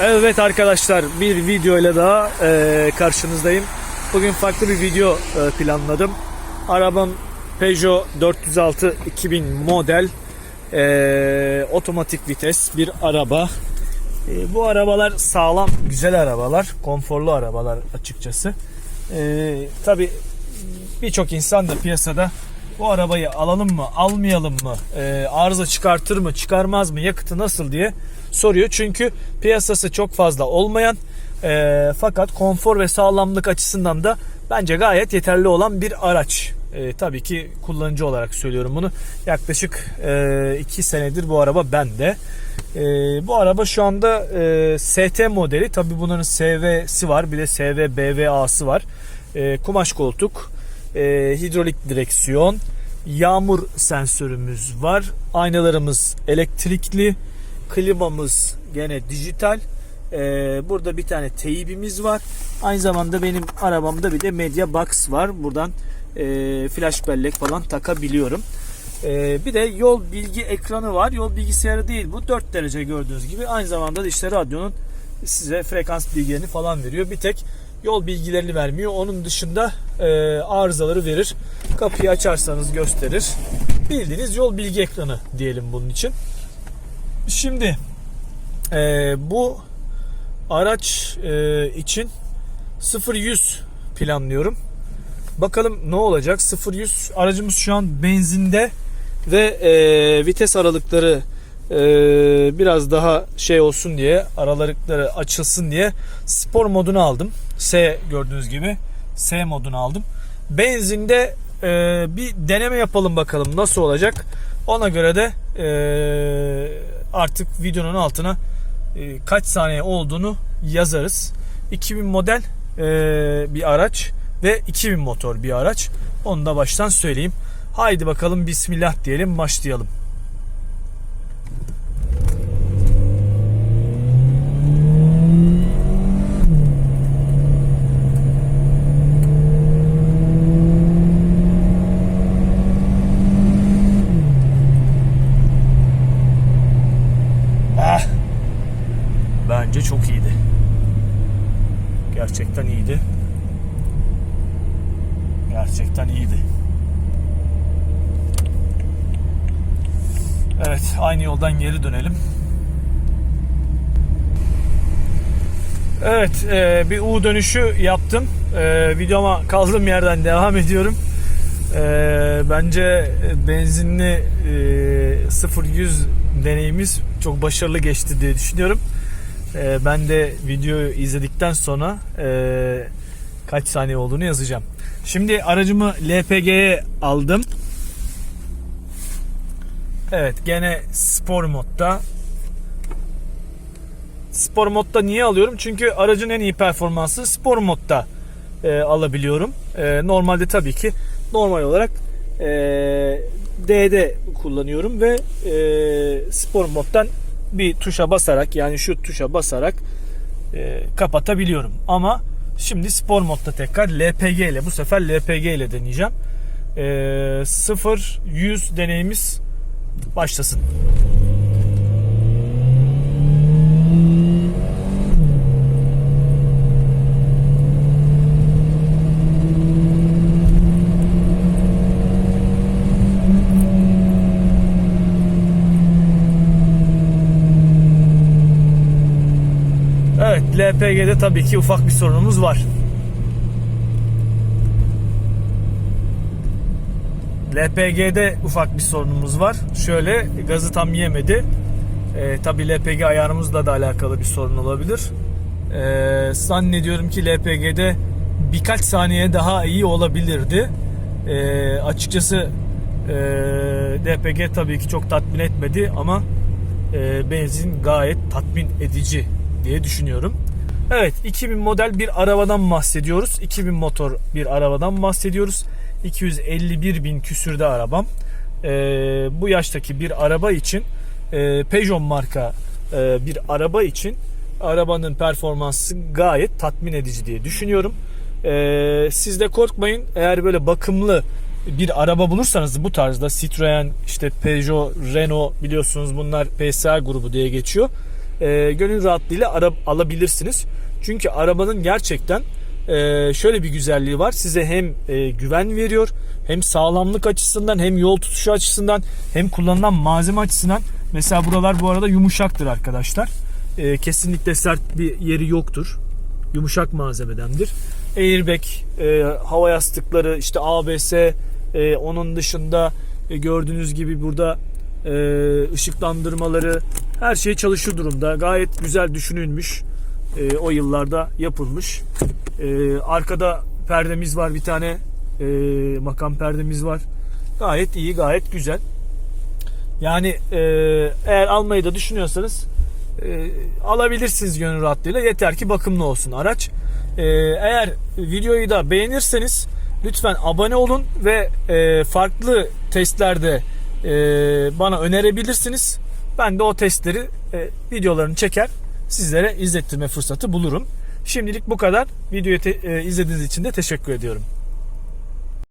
Evet arkadaşlar bir videoyla daha e, karşınızdayım. Bugün farklı bir video e, planladım. Arabam Peugeot 406 2000 model e, otomatik vites bir araba. E, bu arabalar sağlam, güzel arabalar, konforlu arabalar açıkçası. E, Tabi birçok insan da piyasada bu arabayı alalım mı, almayalım mı, e, arıza çıkartır mı, çıkarmaz mı, yakıtı nasıl diye soruyor. Çünkü piyasası çok fazla olmayan e, fakat konfor ve sağlamlık açısından da bence gayet yeterli olan bir araç. E, tabii ki kullanıcı olarak söylüyorum bunu. Yaklaşık 2 senedir bu araba bende. E, bu araba şu anda e, ST modeli. Tabii bunların SV'si var. Bir de SV BVA'sı var. E, kumaş koltuk, e, hidrolik direksiyon, yağmur sensörümüz var. Aynalarımız elektrikli, klimamız gene dijital. E, burada bir tane teybimiz var. Aynı zamanda benim arabamda bir de media box var. Buradan e, flash bellek falan takabiliyorum. E, bir de yol bilgi ekranı var. Yol bilgisayarı değil bu 4 derece gördüğünüz gibi. Aynı zamanda da işte radyonun size frekans bilgilerini falan veriyor. Bir tek yol bilgilerini vermiyor. Onun dışında e, arızaları verir. Kapıyı açarsanız gösterir. Bildiğiniz yol bilgi ekranı diyelim bunun için. Şimdi e, bu araç e, için 0-100 planlıyorum. Bakalım ne olacak? 0-100 aracımız şu an benzinde ve e, vites aralıkları e, biraz daha şey olsun diye aralıkları açılsın diye spor modunu aldım. S gördüğünüz gibi S modunu aldım. Benzinde e, bir deneme yapalım bakalım nasıl olacak. Ona göre de e, artık videonun altına e, kaç saniye olduğunu yazarız. 2000 model e, bir araç ve 2000 motor bir araç. Onu da baştan söyleyeyim. Haydi bakalım bismillah diyelim başlayalım. Ah! Bence çok iyiydi. Gerçekten iyiydi. Gerçekten iyiydi. Evet, aynı yoldan geri dönelim. Evet, e, bir U dönüşü yaptım. E, videoma kaldığım yerden devam ediyorum. E, bence benzinli e, 0-100 deneyimiz çok başarılı geçti diye düşünüyorum. E, ben de videoyu izledikten sonra e, kaç saniye olduğunu yazacağım. Şimdi aracımı LPG'ye aldım. Evet gene spor modda. Spor modda niye alıyorum? Çünkü aracın en iyi performansı spor modda e, alabiliyorum. E, normalde tabii ki normal olarak e, D'de kullanıyorum ve e, spor moddan bir tuşa basarak yani şu tuşa basarak e, kapatabiliyorum. Ama şimdi spor modda tekrar LPG ile bu sefer LPG ile deneyeceğim. E, 0-100 deneyimiz başlasın. Evet, LPG'de tabii ki ufak bir sorunumuz var. LPG'de ufak bir sorunumuz var. Şöyle gazı tam yemedi. E, tabii LPG ayarımızla da alakalı bir sorun olabilir. E, zannediyorum ki LPG'de birkaç saniye daha iyi olabilirdi. E, açıkçası e, LPG tabii ki çok tatmin etmedi ama e, benzin gayet tatmin edici diye düşünüyorum. Evet 2000 model bir arabadan bahsediyoruz. 2000 motor bir arabadan bahsediyoruz. 251 bin küsürde arabam. Ee, bu yaştaki bir araba için e, Peugeot marka e, bir araba için arabanın performansı gayet tatmin edici diye düşünüyorum. Ee, siz de korkmayın eğer böyle bakımlı bir araba bulursanız bu tarzda Citroen, işte Peugeot, Renault biliyorsunuz bunlar PSA grubu diye geçiyor. E, gönül rahatlığıyla ara, alabilirsiniz. Çünkü arabanın gerçekten e, şöyle bir güzelliği var. Size hem e, güven veriyor hem sağlamlık açısından hem yol tutuşu açısından hem kullanılan malzeme açısından. Mesela buralar bu arada yumuşaktır arkadaşlar. E, kesinlikle sert bir yeri yoktur. Yumuşak malzemedendir. Airbag, e, hava yastıkları, işte ABS, e, onun dışında e, gördüğünüz gibi burada e, ışıklandırmaları her şey çalışır durumda. Gayet güzel düşünülmüş. E, o yıllarda yapılmış. E, arkada perdemiz var bir tane. E, makam perdemiz var. Gayet iyi, gayet güzel. Yani e, eğer almayı da düşünüyorsanız e, alabilirsiniz gönül rahatlığıyla. Yeter ki bakımlı olsun araç. E, eğer videoyu da beğenirseniz lütfen abone olun ve e, farklı testlerde e, bana önerebilirsiniz. Ben de o testleri e, videolarını çeker sizlere izlettirme fırsatı bulurum. Şimdilik bu kadar. Videoyu te- e, izlediğiniz için de teşekkür ediyorum.